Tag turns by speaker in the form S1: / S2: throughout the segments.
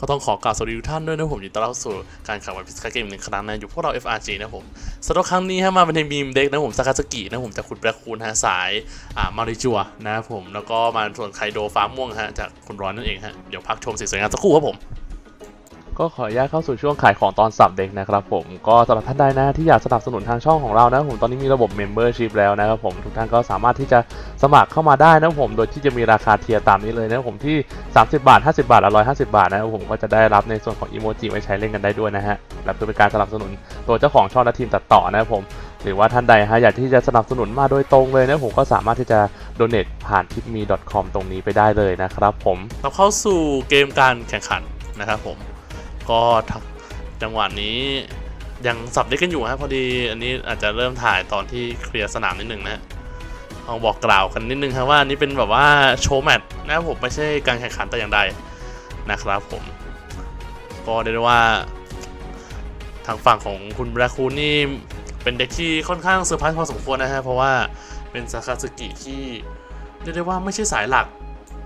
S1: ก็ต้องขอกล่าวสวัสดีทุกท่านด้วยนะผมยินดีต้อนรับสู่การขับววันพิสกาเกมหนึ่งครั้งนะอยู่พวกเรา FRG นะผมสำหรับครั้งนี้ฮะมาเป็นในมีมเด็กนะผมซากาสกินะผมจากคุณแบล็คคูนฮะสายอ่ามาริจัวนะผมแล้วก็มาส่วนไคโดฟ้าม่วงฮะจากคุณร้อนนั่นเองฮะเดี๋ยวพักชมสีสวยงามสักครู่ครับผม
S2: ก็ขออนุญาตเข้าสู่ช่วงขายของตอนสับเด็กนะครับผมก็สำหรับท่านใดนะที่อยากสนับสนุนทางช่องของเรานะผมตอนนี้มีระบบ Membership แล้วนะครับผมทุกท่านก็สามารถที่จะสมัครเข้ามาได้นะผมโดยที่จะมีราคาเทียร์ตามนี้เลยนะผมที่ 30 บาท 50 บาทและ150 บาทนะครับผมก็จะได้รับในส่วนของอีโมจิไว้ใช้เล่นกันได้ด้วยนะฮะและเพื่อเป็นการสนับสนุนตัวเจ้าของช่องและทีมตัดต่อนะครับผมหรือว่าท่านใดฮะอยากที่จะสนับสนุนมาโดยตรงเลยนะผมก็สามารถที่จะ donate ผ่าน t i p m e c o m ตรงนี้ไปได้เลยนะครับผม
S1: เราเข้าสู่เกมการแข่งขันนะครับผม ก็จังหวะนี้ยังสับได้กันอยู่ฮะพอดีอันนี้อาจจะเริ่มถ่ายตอนที่เคลียร์สนามนิดนึงนะเอาบอกกล่าวกันนิดนึงครับว่าอันนี้เป็นแบบว่าโชว์แมตช์นะผมไม่ใช่การแข่งขันแต่อย่างใดนะครับผม ก็เรียกได้ว่า ทางฝั่งของคุณแบล็คคูนนี่เป็นเด็กที่ค่อนข้างเซอร์ไพรส์พอสมควรนะฮะเพราะว่าเป็นซากาสึกิที่เรียกได้ว่าไม่ใช่สายหลัก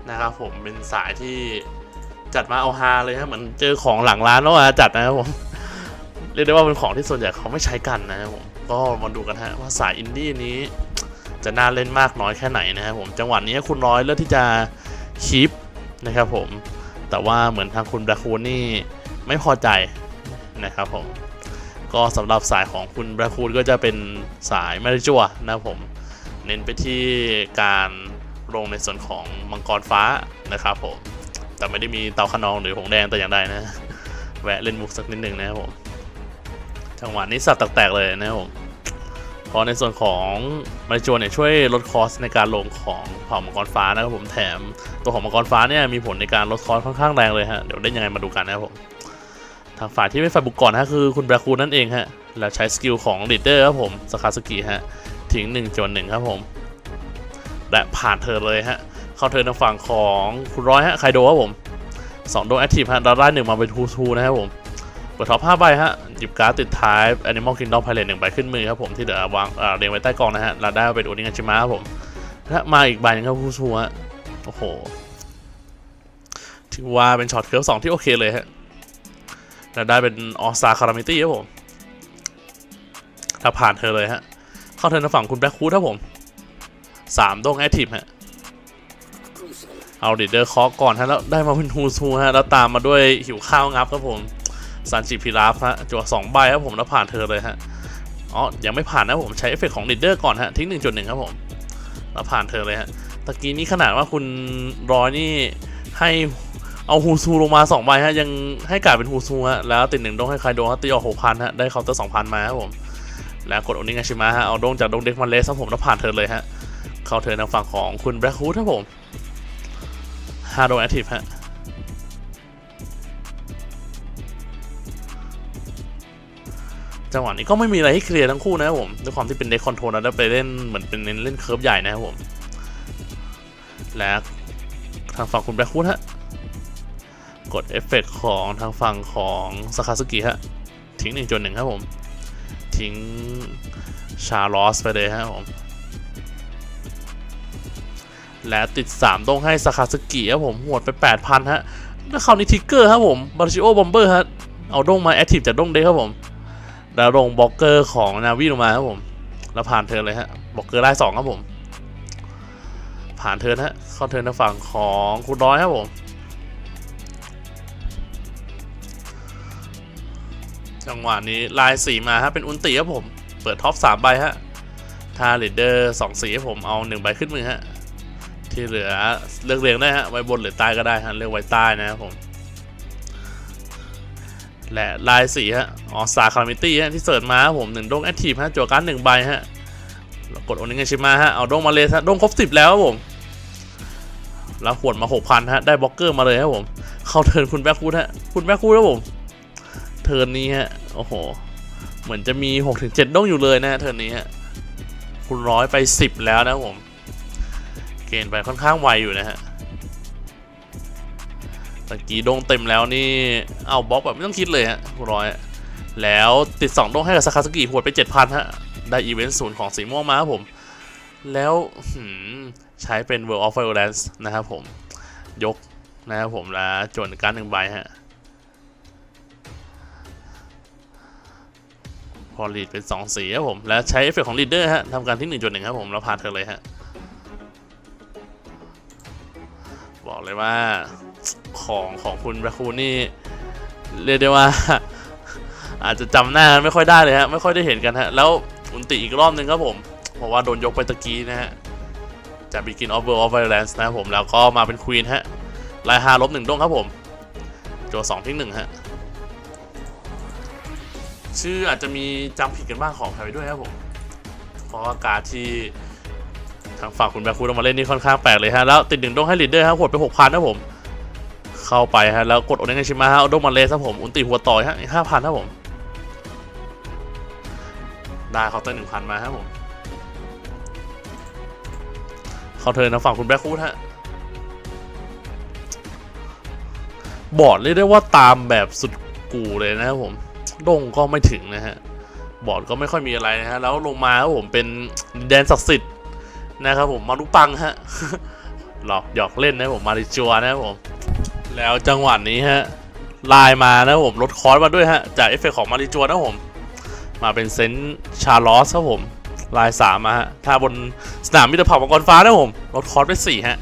S1: นะครับผมเป็นสายที่ จัดมาเอาฮาเลยฮะเหมือนเจอของหลังร้านแล้วมาจัดนะครับผมเรียกได้ว่าเป็นของที่ส่วนใหญ่เขาไม่ใช้กันนะครับผมก็มาดูกันฮะว่าสายอินดี้นี้ จะน่าเล่นมากน้อยแค่ไหนนะครับผมจังหวะนี้คุณร้อยเลือกที่จะคีปนะครับผมแต่ว่าเหมือนทางคุณแบล็คคูนนี่ไม่พอใจนะครับผมก็สำหรับสายของคุณแบล็คคูนก็จะเป็นสายแมริจัวนะครับผมเน้นไปที่การลงในส่วนของมังกรฟ้านะครับผม แต่ไม่ได้มีเตาขนองหรือหงแดงแต่อย่างใดนะ แวะเล่นมุกสักนิดหนึ่งนะครับผม จังหวะนี้สับแตกๆเลยนะครับผมเพราะในส่วนของมาริโจเนี่ยช่วยลดคอสในการลงของเผ่ามังกรฟ้านะครับผมแถมตัวของมังกรฟ้าเนี่ยมีผลในการลดคอสค่อนข้างแรงเลยฮะเดี๋ยวเล่นยังไงมาดูกันนะครับผมทางฝ่ายที่ไม่ฝ่ายบุกก่อนฮะคือคุณแบล็คคูนนั่นเองฮะแล้วใช้สกิลของลีดเดอร์ครับผมสคาสกิฮะทิ้ง1จนหนึ่งครับผม และผ่านเธอเลยฮะ เข้าเทิร์นทางฝั่งของคุณร้อยฮะไคโดครับผมสองโดนแอคทีฟฮะดาร่าหนึ่งมาเป็นทูทูนะครับผมเปิดท็อปห้าใบฮะหยิบการ์ดติดท้าย Animal Kingdom Pilot หนึ่งใบขึ้นมือครับผมที่เหลือวางเรียงไว้ใต้กองนะฮะแล้วได้เป็นโอนิงาชิมะครับผมและมาอีกใบหนึงครับทูทูฮะโอ้โหถือว่าเป็นช็อตเคิร์ฟสองที่โอเคเลยฮะแล้วได้เป็นออสตาคารามิตี้ครับผมถ้าผ่านเธอเลยฮะเข้าเทินทางฝั่งคุณแบล็คคูดครับผมสามโดงแอคทีฟฮะ เอาลีดเดอร์เคาะก่อนฮะแล้วได้มาเป็นฮูซูฮะแล้วตามมาด้วยหิวข้าวงับครับผมซันจิพิราฟฮะจั่วสองใบครับผมแล้วผ่านเธอเลยฮะอ๋อยังไม่ผ่านนะผมใช้เอฟเฟกต์ของลีดเดอร์ก่อนฮะทิ้งหนึ่งจุดหนึ่งครับผมแล้วผ่านเธอเลยฮะตะกี้นี้ขนาดว่าคุณร้อยนี่ให้เอาฮูซูลงมาสองใบฮะยังให้กลายเป็นฮูซูฮะแล้วติดหนึ่งดงให้ใครโดนฮะตีออกหกพันฮะได้เคาน์เตอร์สองพันมาครับผมแล้วกดโอนิงาชิมะฮะเอาดงจากดงเด็กมันเลสครับผมแล้วผ่านเธอเลยฮะเข้าเธอทางฝั่งของคุณแบล็คฮูดครับผม ฮาร์ดแอคทีฟฮะจังหวะนี้ก็ไม่มีอะไรให้เคลียร์ทั้งคู่นะครับผมด้วยความที่เป็นเด็กคอนโทรลแล้วไปเล่นเหมือนเป็นเน้นเล่นเคิร์ฟใหญ่นะครับผม และทางฝั่งคุณแบล็คคูดฮะ กดเอฟเฟกของทางฝั่งของสคาสกิฮะ ทิ้งหนึ่งจนหนึ่งครับผม ทิ้งชาร์ลอสไปเลยครับผม และติด 3ตรงให้สคาสกิครับผมหวดไป 8,000 ฮะแล้วคราวนี้ทิกเกอร์ครับผมบาริโอบอมเบอร์ฮะเอาดงมาแอคทีฟจากดงเด็กครับผมแล้วลงบล็อกเกอร์ของนาวีลงมาครับผมแล้วผ่านเทิร์นเลยฮะบล็อกเกอร์ได้2ครับผม ผ่านเทิร์นฮะเข้าเทิร์นทางฝั่งของคุณร้อยครับผมจังหวะนี้ลายสีมาฮะเป็นอุนติครับผม เปิดท็อป3ใบฮะทาเลดเดอร์สีให้ผมเอา1ใบขึ้นมือฮะ ที่เหลือเลือกเรียงได้ฮะไว้บนหรือใต้ก็ได้ฮะเลือกไว้ใต้นะครับผมและลายสีฮะอ๋อสาคาร์มิตี้ฮะที่เสิร์ชมาผมหนึ่งดงแอคทีฟฮะจั่วการ์ดหนึ่งใบฮะกดโอนิเงชิมาฮะเอาดงมาเลยฮะดงครบสิบแล้วครับผมแล้วขวดมาหกพันฮะได้บล็อกเกอร์มาเลยครับผมเข้าเทิร์นคุณแบ็คคูดฮะคุณแบ็คคูดครับผมเทิร์นนี้ฮะโอ้โหเหมือนจะมี6-7ถึงดงอยู่เลยนะเทิร์นนี้ฮะคุณร้อยไป10แล้วนะผม เกณฑ์ไปค่อนข้างไวอยู่นะฮะตะกี้ดงเต็มแล้วนี่เอาบล็อกแบบไม่ต้องคิดเลยฮะร้อย แล้วติด 2ดงให้กับสากาสกิหวดไป 7,000 ฮะ ได้อีเวนต์ศูนย์ของสีม่วงมาครับผม แล้วใช้เป็น World of Violence นะครับผม ยกนะครับผมแล้วจนการหนึ่งใบฮะ พอลีดเป็น 2 สีครับผม แล้วใช้เอฟเฟกของลีดเดอร์ฮะทำการที่ 1.1 ครับผม แล้วผ่านเธอเลยฮะ บอกเลยว่าของของคุณแบคูนี่เรียกได้ว่า อาจจะจำหน้าไม่ค่อยได้เลยฮะ ไม่ค่อยได้เห็นกันฮะ แล้วอุนติอีกรอบหนึ่งครับผม เพราะว่าโดนยกไปตะกี้นะฮะจาก Begin of World of Violence นะผมแล้วก็มาเป็นควีนฮะลายฮาลบหนึ่งด้งครับผมโจสองทิ้งหนึ่งฮะ ชื่ออาจจะมีจำผิดกันบ้างของใครไปด้วยครับผม เพราะว่าการที่ ทางฝั่งคุณแบคูลงมาเล่นนี่ค่อนข้างแปลกเลยฮะแล้วติดหนึ่งด้งให้ลีดเดอร์ครับหดไปหกพันนะผมเข้าไปฮะแล้วกดโอเนงชิมาฮะเอาด้งมาเลสครับผมอุนติหัวต่อยฮะห้าพันครับผมได้เคาน์เตอร์หนึ่งพันมาครับผมเขาเทิร์นทางฝั่งคุณแบคูดฮะบอร์ดเรียกได้ว่าตามแบบสุดกูเลยนะครับผมดงก็ไม่ถึงนะฮะ บอร์ดก็ไม่ค่อยมีอะไรนะฮะ แล้วลงมาครับผมเป็นแดนศักดิ์สิทธิ์ นะครับผมมารุปังฮะหลอกหยอกเล่นนะผมมาริจัวนะครับผม แล้วจังหวะนี้ฮะไลน์มานะผมลดคอร์สมาด้วยฮะจากเอฟเฟกต์ของมาริจัวนะผม มาเป็นเซนชาร์ลอสครับผมลายสามมาฮะถ้าบนสนามมิตรภาพมังกรฟ้านะผมลดคอร์สไปสี่ฮะ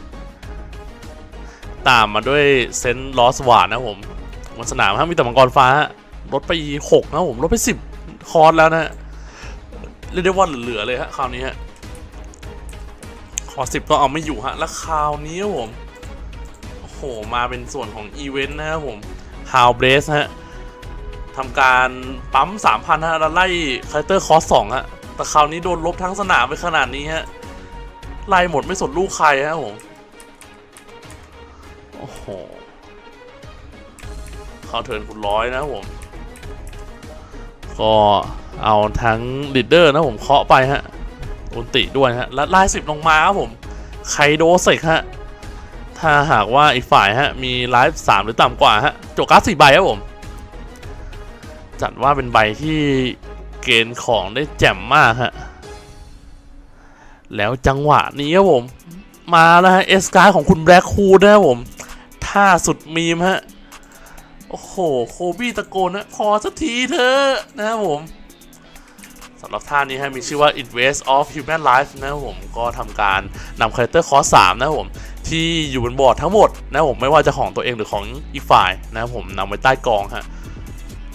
S1: ตามมาด้วยเซนลอสวาดนะผมบนสนามฮะมีแต่มังกรฟ้าฮะลดไปหกนะผมลดไปสิบคอร์สแล้วนะฮะเรียกได้ว่าเหลือเลยฮะคราวนี้ฮะ คอสิบก็เอาไม่อยู่ฮะ แล้วคราวนี้ผม โอ้โห มาเป็นส่วนของอีเวนต์นะครับผมฮาวเบรสฮะทำการปั๊ม 3,000 ฮะ แล้วไล่คาแรคเตอร์คอสสองฮะ แต่คราวนี้โดนลบทั้งสนามไปขนาดนี้ฮะ ไล่หมดไม่สนลูกใครฮะผม โอ้โหเข้าเทินคุณร้อยนะผม ก็เอาทั้งลีดเดอร์นะผมเคาะไปฮะ อุนติด้วยฮะและไล่สิบลงมาครับผมไคโดเซกฮะถ้าหากว่าอีกฝ่ายฮะมีไลฟ์สามหรือต่ำกว่าฮะโจการ์ดสี่ใบครับผม จัดว่าเป็นใบที่เกณฑ์ของได้แจ่มมากฮะแล้วจังหวะนี้ครับผม มาแล้วฮะเอสการ์ของคุณแบล็คคูนะครับผมท่าสุดมีมฮะ โอ้โห โคบี้ตะโกนนะพอสักทีเถอะนะครับผม สำหรับท่านี้ฮะมีชื่อว่า Invest of Human Life นะครับผมก็ทำการนำคาแรคเตอร์คอร์ส3นะครับผมที่อยู่บนบอร์ดทั้งหมดนะครับผมไม่ว่าจะของตัวเองหรือของอีกฝ่ายนะครับผมนำไว้ใต้กองฮะ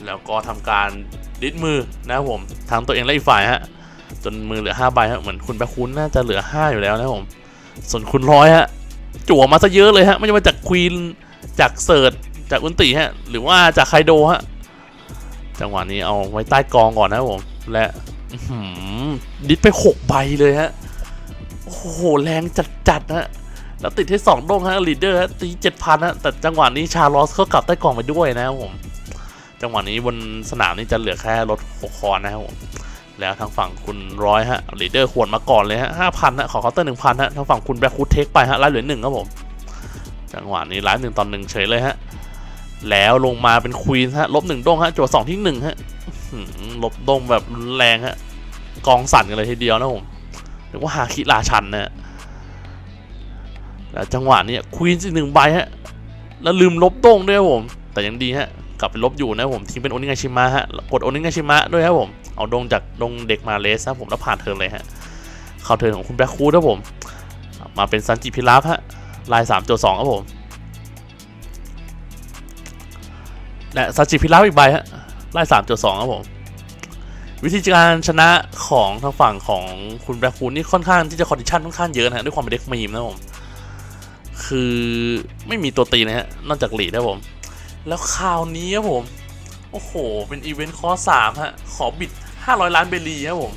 S1: แล้วก็ทำการดิดมือนะครับผมทั้งตัวเองและอีกฝ่ายฮะจนมือเหลือ 5 ใบฮะเหมือนคุณแบคคุณน่าจะเหลือ 5 อยู่แล้วนะครับผม ส่วนคุณร้อยฮะจั่วมาซะเยอะเลยฮะไม่ใช่มาจากควีนจากเซิร์ตจากอุนติฮะหรือว่าจากไคโดฮะจังหวะนี้เอาไว้ใต้กองก่อนนะครับผมและ ดิดไป6ใบเลยฮะ โอ้โห แรงจัดๆฮะ แล้วติดให้2ดงฮะลีดเดอร์ฮะตี7,000ฮะ แต่จังหวะนี้ชาลอสก็กลับใต้กองไปด้วยนะครับผม จังหวะนี้บนสนามนี่จะเหลือแค่รถ6คอนนะครับผมแล้วทางฝั่งคุณร้อยฮะลีดเดอร์ขวนมาก่อนเลยฮะห้าพันฮะขอเคาน์เตอร์หนึ่งพันฮะทางฝั่งคุณแบล็คคูดเทคไปฮะไล่เหลือหนึ่งครับผม จังหวะนี้ไล่หนึ่งตอนหนึ่งเฉยเลยฮะ แล้วลงมาเป็นควีนฮะลบหนึ่งด้งฮะจทย์สองที่หนึ่งฮะลบด้งแบบรุนแรงฮะ กองสั่นกันเลยทีเดียวนะผมเรียกว่าฮาคิราชันนะฮะแล้วจังหวะนี้ควีนอีหนึ่งใบฮะ แล้วลืมลบด้งด้วยผม แต่ยังดีฮะ กลับไปลบอยู่นะผมทิ้งเป็นโอนิงาชิมะฮะ กดโอนิงาชิมะด้วยครับผม เอาดงจากดงเด็กมาเลสครับผมแล้วผ่านเทิร์นเลยฮะ เข้าเทิร์นของคุณแบ็คคูดครับผม มาเป็นซันจิพิลาฟฮะ ลาย3โจ2ครับผม และซันจิพิลาฟอีกใบฮะ ลาย3โจ2ครับผม วิธีการชนะของทางฝั่งของคุณแบล็คคูดนี่ค่อนข้างที่จะคอนดิชันค่อนข้างเยอะนะฮะด้วยความเป็นเด็กมีมนะผม คือไม่มีตัวตีนะฮะ นอกจากหลีดนะผม แล้วคราวนี้ครับผม โอ้โห เป็นอีเวนต์คอร์สามฮะ ขอบิด 500 ล้านเบลีครับผม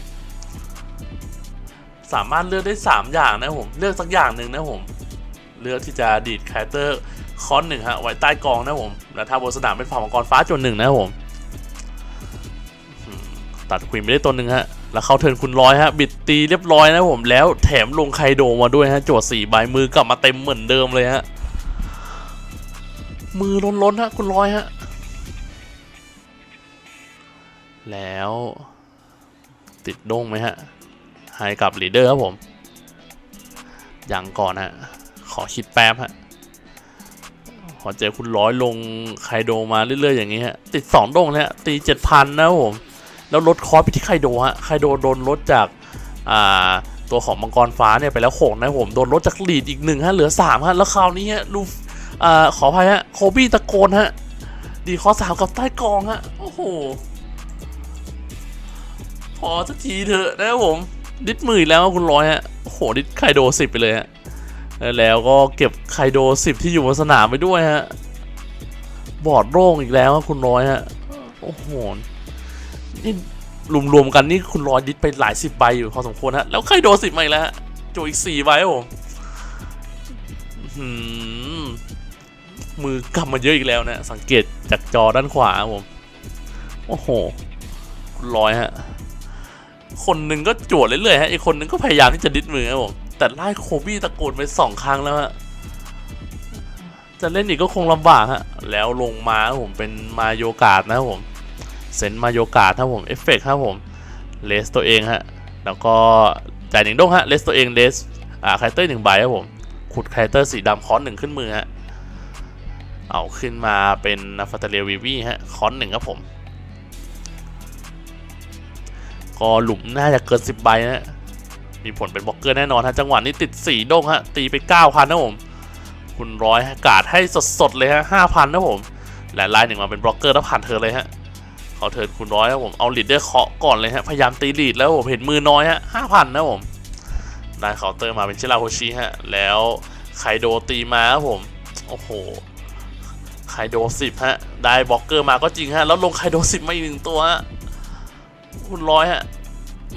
S1: สามารถเลือกได้ 3 อย่างนะผม เลือกสักอย่างหนึ่งนะผม เลือกที่จะดีดคาแรคเตอร์คอนหนึ่งฮะไว้ใต้กองนะผม แล้วถ้าบนสนามเป็นฝั่งมังกรฟ้าจนหนึ่งนะผม ตัดควีนไปได้ตัวหนึ่งฮะ แล้วเข้าเทิร์นคุณร้อยฮะ บิดตีเรียบร้อยนะผม แล้วแถมลงไคโดมาด้วยฮะ โจทย์สี่ใบมือกลับมาเต็มเหมือนเดิมเลยฮะ มือล้นๆฮะ คุณร้อยฮะ แล้ว ติดโด้งไหมฮะให้กับลีดเดอร์ครับผมอย่างก่อนฮะ ขอคิดแป๊บฮะพอเจอคุณร้อยลงไคโดมาเรื่อยๆอย่างนี้ฮะ ติดสองโด้งเลยฮะตีเจ็ดพันนะผม แล้วลดคอร์สไปที่ไคโดฮะไคโดโดนลดจากอ่าตัวของมังกรฟ้าเนี่ยไปแล้วหกนะผมโดนลดจากลีดอีกหนึ่งฮะเหลือสามฮะแล้วคราวนี้ฮะลูฟอ่าขออภัยฮะโคบี้ตะโกนฮะดีคอสามกับใต้กองฮะโอ้โหพอสักทีเถอะนะครับผมดิดหมืออีกแล้วคุณร้อยฮะโอ้โหดิดไคโดสิบไปเลยฮะแล้วก็เก็บไคโดสิบที่อยู่บนสนามไปด้วยฮะบอร์ดโล่งอีกแล้วคุณร้อยฮะโอ้โห นี่รวมๆกันนี่คุณรอยดิดไปหลายสิบใบอยู่พอสมควรฮะ แล้วไครโดนสิบมาอีกแล้วโจอีกสี่ใบผมมือหือมือกำมาเยอะอีกแล้วนะ สังเกตจากจอด้านขวาผม โอ้โห คุณรอยฮะ คนหนึ่งก็จวดเรื่อยๆฮะ อีกคนหนึ่งก็พยายามที่จะดิดมือครับผมแต่ไล่โคบี้ตะโกนไปสองครั้งแล้วฮะ จะเล่นอีกก็คงลำบากฮะ แล้วลงมาผมเป็นมาโยกาดนะผม เซนมาโยกาดครับผมเอฟเฟกครับผมเลสตัวเองฮะแล้วก็จ่ายหนึ่งด้งฮะเลสตัวเองเลสอ่าคาแรคเตอร์หนึ่งใบครับผมขุดคาแรคเตอร์สีดำคอนหนึ่งขึ้นมือฮะเอาขึ้นมาเป็นนาฟาตาเลียวีวีฮะคอนหนึ่งครับผมก็หลุมน่าจะเกิน 10 ใบนะมีผลเป็นบล็อกเกอร์แน่นอนฮะจังหวะนี้ติด 4ด้งฮะ ตีไป9,000นะผม คุณร้อยกาดให้สดๆเลยฮะ5,000นะผม และไลน์หนึ่งมาเป็นบล็อกเกอร์แล้วผ่านเธอเลยฮะ เขาเทินคุณร้อยครับผมเอาลีดเดอร์เคาะก่อนเลยฮะพยายามตีลีดแล้วผมเห็นมือน้อยฮะ5,000นะผมได้เคาน์เตอร์มาเป็นชิราโฮชิฮะแล้วไคโดตีมาครับผมโอ้โหไคโดสิบฮะได้บล็อกเกอร์มาก็จริงฮะแล้วลงไคโดสิบมาอีกหนึ่งตัวฮะคุณร้อยฮะ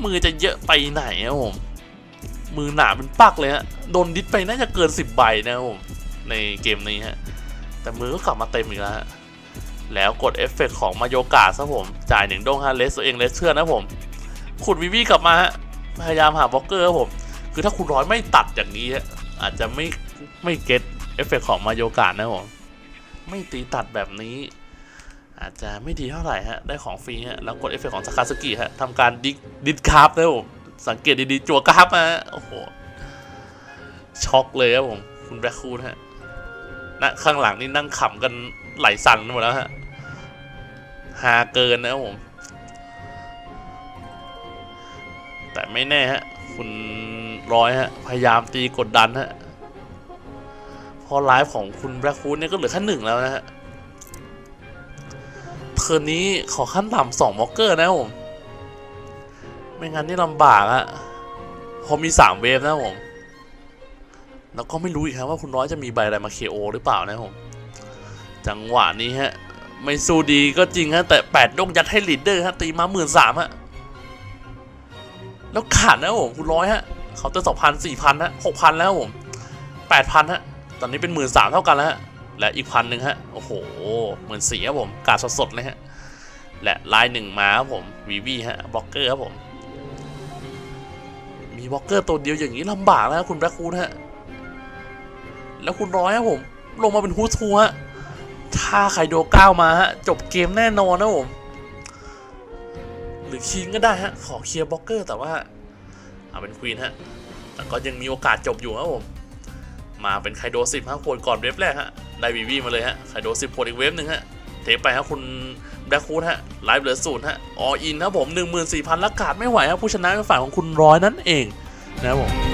S1: มือจะเยอะไปไหนครับผมมือหนาเป็นปักเลยฮะโดนดิสไปน่าจะเกินสิบใบนะครับผมในเกมนี้ฮะแต่มือก็กลับมาเต็มอีกแล้วฮะ แล้วกดเอฟเฟกต์ของมาโยกาซะผม จ่ายหนึ่งดงฮะเลสตัวเองเลสเชื่อนนะผม ขุดวิวีกลับมาฮะพยายามหาบล็อกเกอร์ครับผม คือถ้าคุณร้อยไม่ตัดอย่างนี้ฮะอาจจะไม่ไม่เก็ตเอฟเฟกต์ของมาโยกานะผม ไม่ตีตัดแบบนี้ อาจจะไม่ดีเท่าไหร่ฮะ ได้ของฟรีฮะ แล้วกดเอฟเฟกต์ของสคาสกิฮะทำการดิดิดคราฟนะผม สังเกตดีๆจัวกราฟมาโอ้โห ช็อกเลยครับผม คุณแบล็คคูนฮะนะข้างหลังนี่นั่งขำกันไหลสั่นหมดแล้วฮะ ฮาเกินนะครับผม แต่ไม่แน่ฮะ คุณร้อยฮะ พยายามตีกดดันฮะ พอไลฟ์ของคุณแบล็คคูนเนี่ยก็เหลือแค่หนึ่งแล้วนะฮะเทิร์นนี้ขอขั้นต่ำสองมอกเกอร์นะครับผม ไม่งั้นนี่ลำบากอะพอมีสามเวฟนะครับผมแล้วก็ไม่รู้อีกครับว่าคุณร้อยจะมีใบอะไรมาเคโอหรือเปล่านะครับผม จังหวะนี้ฮะ ไม่สู้ดีก็จริงฮะ แต่แปดดงยัดให้ลีดเดอร์ฮะ ตีมาหมื่นสามฮะ แล้วขาดนะผมคุณร้อยฮะเขาเตอร์สองพันสี่พันฮะหกพันแล้วผมแปดพันฮะ ตอนนี้เป็นหมื่นสามเท่ากันแล้วฮะ และอีกพันหนึ่งฮะ โอ้โหหมื่นสี่ครับผม กาดสดๆเลยฮะ และลายหนึ่งมาครับผมวีวีฮะบล็อกเกอร์ครับผม มีบล็อกเกอร์ตัวเดียวอย่างนี้ลำบากแล้วคุณแบล็คคูนฮะ แล้วคุณร้อยครับผม ลงมาเป็นฮูทูฮะ ถ้าไคโดก้าวมาฮะ จบเกมแน่นอนนะผม หรือคิงก็ได้ฮะ ขอเคลียร์บล็อกเกอร์แต่ว่าเอาเป็นควีนฮะ แต่ก็ยังมีโอกาสจบอยู่ครับผม มาเป็นไคโดสิบฮะโผล่ก่อนเวฟแรกฮะ ได้วีวีมาเลยฮะ ไคโดสิบโผล่อีกเวฟหนึ่งฮะ เทปไปฮะคุณแบล็คคูดฮะ ไลฟ์เหลือศูนย์ฮะ อออินครับผม14,000ละกาดไม่ไหวครับผู้ชนะเป็นฝ่ายของคุณร้อยนั่นเองนะครับผม